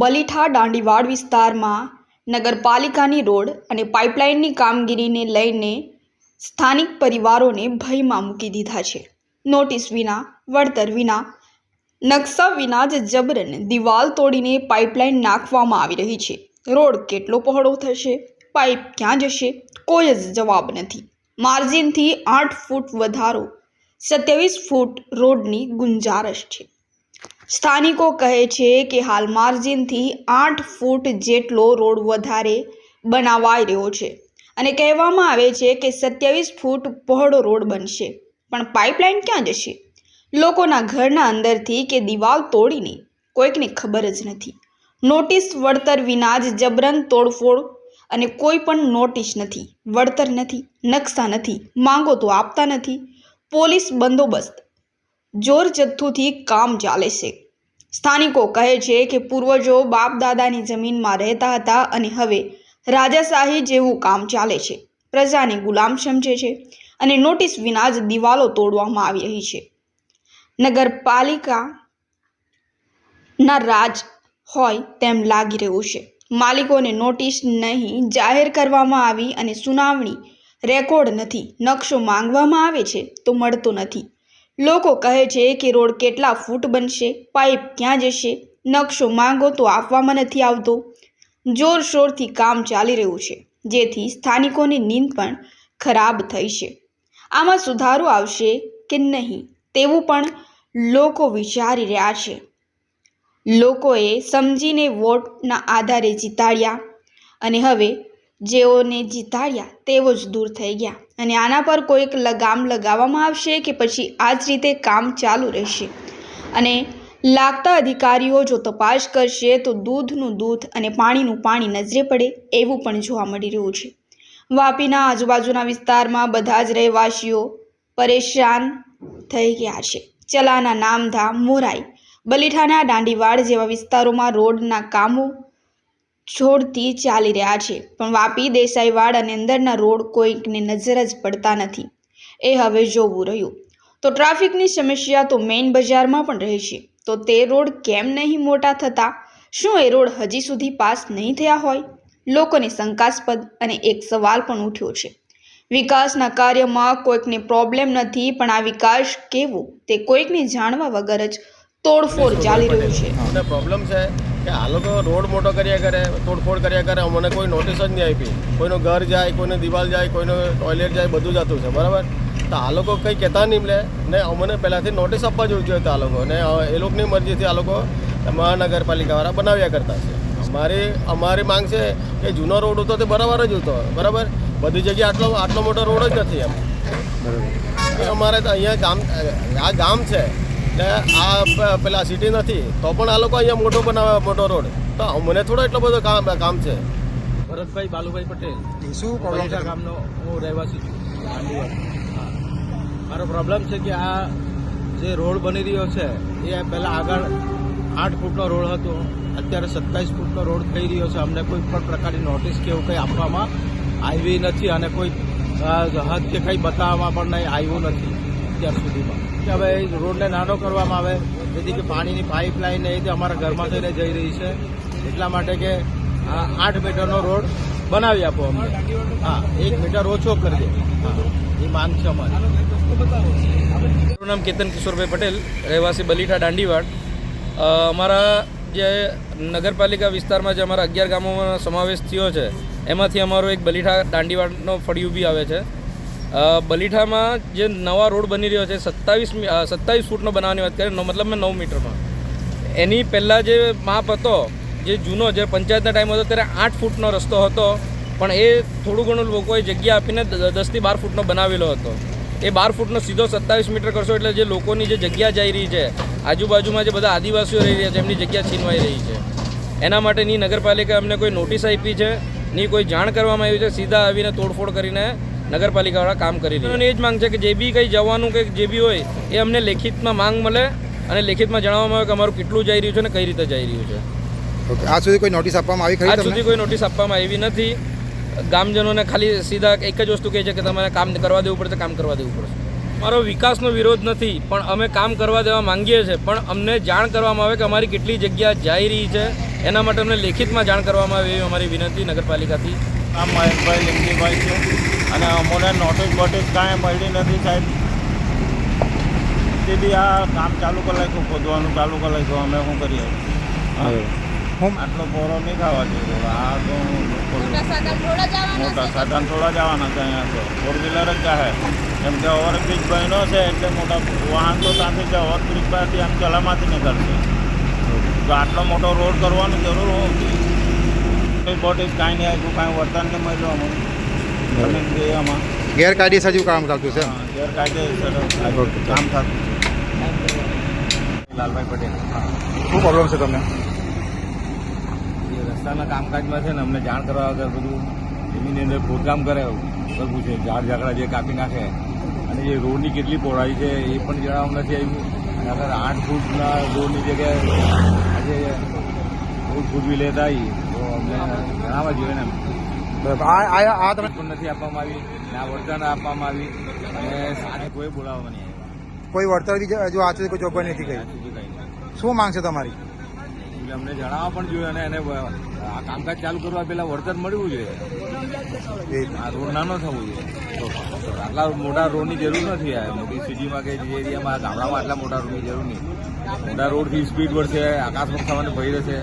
બલીઠા દાંડીવાડ વિસ્તારમાં નગરપાલિકાની રોડ અને પાઇપલાઇનની કામગીરીને લઈને સ્થાનિક પરિવારોને ભયમાં મૂકી દીધા છે. નોટિસ વિના, વળતર વિના, નકશા વિના જ જબરન દિવાલ તોડીને પાઇપલાઇન નાખવામાં આવી રહી છે. રોડ કેટલો પહોળો થશે? પાઇપ ક્યાં જશે? કોઈ જ જવાબ નથી. માર્જિનથી આઠ ફૂટ વધારો, સત્યાવીસ ફૂટ રોડની ગુંજારશ છે. સ્થાનિકો કહે છે કે હાલ માર્જિનથી આઠ ફૂટ જેટલો રોડ વધારે બનાવાઈ રહ્યો છે. અને કહેવામાં આવે છે કે સત્યાવીસ ફૂટ પહોળો રોડ બનશે. પણ પાઇપલાઇન ક્યાં જશે? લોકોના ઘરના અંદરથી કે દિવાલ તોડીને? કોઈકને ખબર જ નથી. નોટિસ વળતર વિના જ જબરન તોડફોડ અને કોઈ પણ નોટિસ નથી. વળતર નથી, નકશા નથી, માંગો તો આપતા નથી. પોલીસ બંદોબસ્ત જોર જથ્થુથી કામ ચાલે છે. સ્થાનિકો કહે છે કે પૂર્વજો બાપ દાદાની જમીનમાં રહેતા હતા અને હવે રાજાશાહી જેવું કામ ચાલે છે. પ્રજાને ગુલામ સમજે છે અને નોટિસ વિના જ દિવાલો તોડવામાં આવી રહી છે. નગરપાલિકાના રાજ હોય તેમ લાગી રહ્યું છે. માલિકોને નોટિસ નહીં જાહેર કરવામાં આવી અને સુનાવણી રેકોર્ડ નથી. નકશો માંગવામાં આવે છે તો મળતો નથી. લોકો કહે છે કે રોડ કેટલા ફૂટ બનશે, પાઇપ ક્યાં જશે, નકશો માંગો તો આપવામાં નથી આવતો. જોરશોરથી કામ ચાલી રહ્યું છે, જેથી સ્થાનિકોની નીંદ પણ ખરાબ થઈ છે. આમાં સુધારો આવશે કે નહીં તેવું પણ લોકો વિચારી રહ્યા છે. લોકોએ સમજીને વોટના આધારે જીતાડ્યા અને હવે જેઓને જીતાડ્યા તેઓ જ દૂર થઈ ગયા. અને આના પર કોઈક લગામ લગાવવામાં આવશે કે પછી આ જ રીતે કામ ચાલુ રહેશે. અને લાગતા અધિકારીઓ જો તપાસ કરશે તો દૂધનું દૂધ અને પાણીનું પાણી નજરે પડે એવું પણ જોવા મળી રહ્યું છે. વાપીના આજુબાજુના વિસ્તારમાં બધા જ રહેવાસીઓ પરેશાન થઈ ગયા છે. ચલાના નામધામ મોરાઈ, બલીઠાના દાંડીવાડ જેવા વિસ્તારોમાં રોડના કામો છોડથી ચાલી રહ્યા છે. પણ વાપી, દેસાઈવાડ અને અંદરના રોડ કોઈકને નજર જ પડતા નથી. એ હવે જોવું રહ્યું. તો ટ્રાફિકની સમસ્યા તો મેઇન બજારમાં પણ રહે છે. તો તે રોડ કેમ નહીં મોટા થતા? શું એ રોડ હજી સુધી પાસ નહીં થયા હોય? લોકોને શંકાસ્પદ અને એક સવાલ પણ ઉઠ્યો છે. વિકાસના કાર્યમાં કોઈકને પ્રોબ્લેમ નથી, પણ આ વિકાસ કેવો? તે કોઈકને જાણવા વગર જ તોડફોડ ચાલી રહ્યું છે. પ્રોબ્લેમ છે. કે આ લોકો રોડ મોટો કર્યા કરે તોડફોડ કર્યા કરે અમને કોઈ નોટિસ જ નહીં આપી. કોઈનું ઘર જાય કોઈને દિવાલ જાય કોઈનું ટોયલેટ જાય બધું જતું છે બરાબર? તો આ લોકો કંઈ કહેતા નહીં લે ને અમને પહેલાંથી નોટિસ આપવા જોઈ જોઈએ આ લોકો ને એ લોકોની મરજીથી આ લોકો મહાનગરપાલિકાવાળા બનાવ્યા કરતા છે. અમારી અમારી માંગ છે કે જૂનો રોડ હતો તે બરાબર જ હતો બરાબર? બધી જગ્યાએ આટલો આટલો મોટો રોડ જ નથી એમ. અમારે તો અહીંયા ગામ આ ગામ છે. ને આ પેલા સિટી નથી તો પણ આ લોકો અહીંયા મોટો બનાવે મોટો રોડ. તો મને થોડો એટલો બધો કામ કામ છે. ભરતભાઈ બાલુભાઈ પટેલ. શું પ્રોબ્લેમ છે? ગામનો હું રહેવાસી છું. હા. મારો પ્રોબ્લેમ છે કે આ જે રોડ બની રહ્યો છે એ પહેલાં આગળ આઠ ફૂટનો રોડ હતો. અત્યારે સત્તાવીસ ફૂટનો રોડ થઈ રહ્યો છે. અમને કોઈ પણ પ્રકારની નોટિસ કે એવું કંઈ આપવામાં આવી નથી અને કોઈ હદ કે કંઈ બતાવવામાં પણ નહીં આવ્યું નથી અત્યાર સુધીમાં. કે હવે રોડને નાનો કરવામાં આવે, જેથી કે પાણીની પાઇપલાઇન એ અમારા ઘરમાં થઈને જઈ રહી છે. એટલા માટે કે આઠ મીટરનો રોડ બનાવી આપો અમને. હા, એક મીટર ઓછો કરી દે. એ માંગ છે અમારી. મારું નામ કેતન કિશોરભાઈ પટેલ, રહેવાસી બલીઠા દાંડીવાડ. અમારા જે નગરપાલિકા વિસ્તારમાં જે અમારા અગિયાર ગામોમાં સમાવેશ થયો છે, એમાંથી અમારો એક બલીઠા દાંડીવાડનો ફળિયું બી આવે છે. બલીઠામાં જે નવા રોડ બની રહ્યો છે, સત્તાવીસ સત્તાવીસ ફૂટનો બનાવવાની વાત કરીએ મતલબ મેં નવ મીટરમાં એની પહેલાં જે માપ હતો, જે જૂનો, જે પંચાયતના ટાઈમ હતો, ત્યારે આઠ ફૂટનો રસ્તો હતો, પણ એ થોડું ઘણું લોકોએ જગ્યા આપીને દસથી બાર ફૂટનો બનાવેલો હતો. એ બાર ફૂટનો સીધો સત્તાવીસ મીટર કરશો એટલે જે લોકોની જે જગ્યા જઈ રહી છે, આજુબાજુમાં જે બધા આદિવાસીઓ રહી રહ્યા છે, એમની જગ્યા છીનવાઈ રહી છે. એના માટે ની નગરપાલિકા અમને કોઈ નોટિસ આપી છે, ની કોઈ જાણ કરવામાં આવી છે, સીધા આવીને તોડફોડ કરીને નગરપાલિકાવાળા કામ કરી રહ્યા અને એ જ માંગ છે કે જે બી કંઈ જવાનું કે જે બી હોય એ અમને લેખિતમાં માંગ મળે અને લેખિતમાં જણાવવામાં આવે કે અમારું કેટલું જઈ રહ્યું છે અને કઈ રીતે જઈ રહ્યું છે. ઓકે આજ સુધી કોઈ નોટિસ આપવામાં આવી ખરી આજ સુધી કોઈ નોટિસ આપવામાં આવી નથી. ગામજનોને ખાલી સીધા એક જ વસ્તુ કહે છે કે તમારે કામ કરવા દેવું પડશે કામ કરવા દેવું પડશે. મારો વિકાસનો વિરોધ નથી પણ અમે કામ કરવા દેવા માંગીએ છીએ પણ અમને જાણ કરવામાં આવે કે અમારી કેટલી જગ્યા જઈ રહી છે એના માટે અમને લેખિતમાં જાણ કરવામાં આવે એવી અમારી વિનંતી નગરપાલિકાથી. આ મહેશભાઈ લિંગજીભાઈ છે. અને અમોને નોટિસ બોટિસ કાંઈ મળી નથી સાહેબ. તેથી આ કામ ચાલુ કરી લઈશું ખોદવાનું ચાલુ કરી લઈશું અમે શું કરીએ? હું? આટલો બોરો નહીં ખાવા જોઈએ આ તો મોટા સાધન થોડા જવાના છે. અહીંયા તો. ફોર વ્હીલર જ જાહે કેમ કે ઓવરબ્રિજ બન્યો છે એટલે મોટા વાહન તો ત્યાંથી જ ઓવરબ્રિજ પરથી આમ ચલામાંથી નીકળશે. તો આટલો મોટો રોડ કરવાની જરૂર હોતી બોટીસ કાંઈ નહીં આવ્યું કાંઈ વર્તન નહીં મળ્યું અમને. ગેરકાયદેસર જેવું કામ ચાલતું છે ગેરકાયદેસર કામ થતું. લાલભાઈ પટેલ. શું પ્રોબ્લેમ છે તમને? એ રસ્તાના કામકાજમાં છે ને અમને જાણ કરવા વગર બધું એની અંદર ખોદકામ કરે કરવું છે ઝાડ ઝાકડા જે કાપી નાખે અને જે રોડની કેટલી પહોળાઈ છે એ પણ જણાવવા નથી આવ્યું. અને અગર આઠ ફૂટના રોડની જગ્યાએ આજે ચૌદ ફૂટ બી લેતા આવી તો અમને જણાવવા જોઈએ ને. આ તમે નથી આપવામાં આવી. ના વળતર આપવામાં આવી. અને કોઈ બોલાવવા નહીં આવ્યા. કોઈ વળતર બી જો આજ કોઈ જોગવાઈ નથી કરી શું માંગ છે તમારી? અમને જણાવવા પણ જોઈએ અને એને આ કામકાજ ચાલુ કરવા પહેલા વળતર મળવું જોઈએ. એ આ રોડ નાનો થવો જોઈએ. આટલા મોટા રોડની જરૂર નથી આ. મોટી સિટીમાં કે જે એરિયામાં ગામડામાં આટલા મોટા રોડની જરૂર નહીં. મોટા રોડથી સ્પીડ વધશે આકાશમાં થવાની ભય રહેશે.